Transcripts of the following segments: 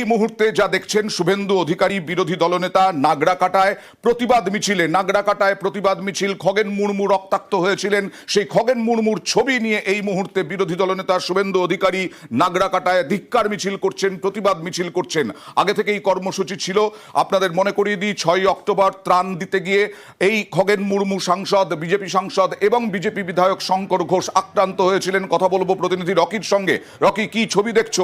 এই মুহূর্তে যা দেখছেন শুভেন্দু অধিকারী বিরোধী দলনেতা নাগরাকাটায় প্রতিবাদ মিছিলে। নাগরাকাটায় প্রতিবাদ মিছিল, খগেন মুর্মু রক্তাক্ত হয়েছিলেন। সেই খগেন মুর্মুর ছবি নিয়ে এই মুহূর্তে বিরোধী দলনেতা শুভেন্দু অধিকারী নাগরাকাটায় ধিক্কার মিছিল করছেন, প্রতিবাদ মিছিল করছেন। আগে থেকে এই কর্মসূচি ছিল। আপনাদের মনে করিয়ে দিই ছয় অক্টোবর ত্রাণ দিতে গিয়ে এই খগেন মুর্মু সাংসদ, বিজেপি সাংসদ এবং বিজেপি বিধায়ক শঙ্কর ঘোষ আক্রান্ত হয়েছিলেন। কথা বলব প্রতিনিধি রকির সঙ্গে। রকি, কি ছবি দেখছ?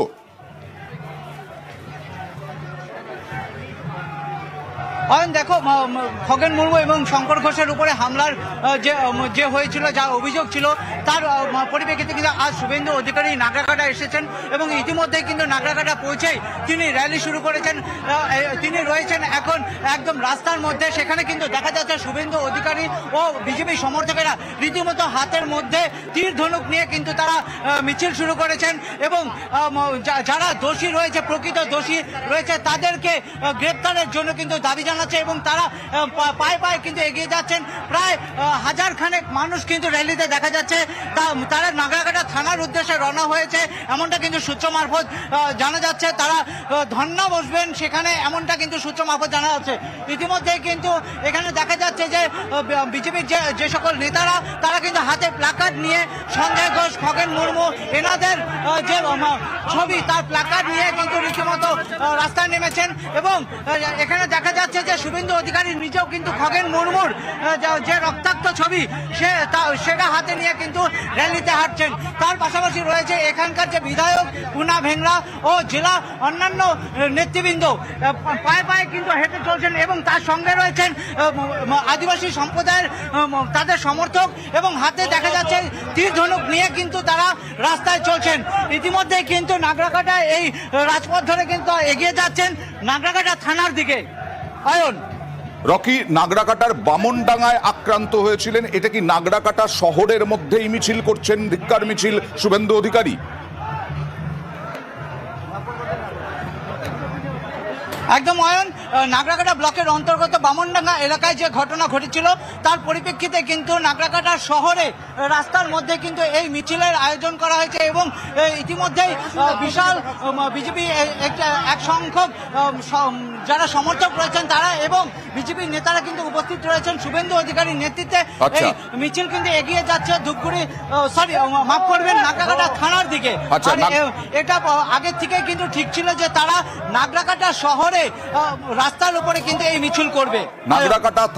অয়ন, দেখো খগেন মুর্মু এবং শঙ্কর ঘোষের উপরে হামলার যে যে হয়েছিল, যা অভিযোগ ছিল, তার পরিপ্রেক্ষিতে কিন্তু আজ শুভেন্দু অধিকারী নাগরাকাটা এসেছেন এবং ইতিমধ্যেই কিন্তু নাগরাকাটা পৌঁছেই তিনি র্যালি শুরু করেছেন। তিনি রয়েছেন এখন একদম রাস্তার মধ্যে, সেখানে কিন্তু দেখা যাচ্ছে শুভেন্দু অধিকারী ও বিজেপি সমর্থকেরা রীতিমতো হাতের মধ্যে তীর ধনুক নিয়ে কিন্তু তারা মিছিল শুরু করেছেন এবং যারা দোষী রয়েছে, প্রকৃত দোষী রয়েছে, তাদেরকে গ্রেপ্তারের জন্য কিন্তু দাবি জানাচ্ছে এবং তারা পায়ে পায়ে কিন্তু এগিয়ে যাচ্ছেন। প্রায় হাজার খানেক মানুষ কিন্তু র্যালিতে দেখা যাচ্ছে। তারা নাগরাকাটা থানার উদ্দেশ্যে রওনা হয়েছে। এমনটা কিন্তু সূত্র মারফত জানা যাচ্ছে। তারা ধর্না বসবেন সেখানে, এমনটা কিন্তু সূত্র মারফত জানা যাচ্ছে। ইতিমধ্যে কিন্তু এখানে দেখা যাচ্ছে যে বিজেপির যে যে সকল নেতারা, তারা কিন্তু হাতে প্লাকার্ড নিয়ে সঞ্জয় ঘোষ, খগেন মুর্মু, এনাদের যে ছবি, তার প্লাকার্ড নিয়ে কিন্তু রীতিমতো রাস্তায় নেমেছেন। এবং এখানে দেখা যাচ্ছে যে শুভেন্দু অধিকারী নিজেও কিন্তু খগেন মুর্মুর যে- রক্তাক্ত ছবি, সে সেটা হাতে নিয়ে কিন্তু র্যালিতে হাঁটছেন। তার পাশাপাশি রয়েছে এখানকার যে বিধায়ক পুনা ভেংরা ও জেলা অন্যান্য নেতৃবৃন্দ। পায়ে পায়ে কিন্তু হেঁটে চলছেন এবং তার সঙ্গে রয়েছেন আদিবাসী সম্প্রদায়ের তাদের সমর্থক এবং হাতে দেখা যাচ্ছে তীর ধনুক নিয়ে কিন্তু তারা রাস্তায় চলছেন। ইতিমধ্যে কিন্তু নাগরাকাটা এই রাজপথ ধরে কিন্তু এগিয়ে যাচ্ছেন নাগরাকাটা থানার দিকে। অয়ন রকি নাগরাকাটার বামনডাঙ্গায় আক্রান্ত হয়েছিলেন। এটা কি নাগরাকাটা শহরের মধ্যেই মিছিল করছেন ধিক্কার মিছিল শুভেন্দু অধিকারী? একদম অয়ন নাগরাকাটা ব্লকের অন্তর্গত বামনডাঙ্গা এলাকায় যে ঘটনা ঘটেছিল তার পরিপ্রেক্ষিতে কিন্তু নাগরাকাটা শহরে রাস্তার মধ্যে কিন্তু এই মিছিলের আয়োজন করা হয়েছে এবং ইতিমধ্যেই বিশাল বিজেপি এক সংখ্যক যারা সমর্থক রয়েছেন তারা এবং বিজেপির নেতারা কিন্তু উপস্থিত রয়েছেন। শুভেন্দু অধিকারীর নেতৃত্বে আচ্ছা। এই মিছিল কিন্তু এগিয়ে যাচ্ছে ধূপগুড়ি সরি মাফ করবেন নাগরাকাটা থানার দিকে। আচ্ছা, এটা আগের থেকে কিন্তু ঠিক ছিল যে তারা নাগরাকাটা শহরে রাস্তার উপরে কিন্তু এই মিছিল করবে। নাগরাকাটা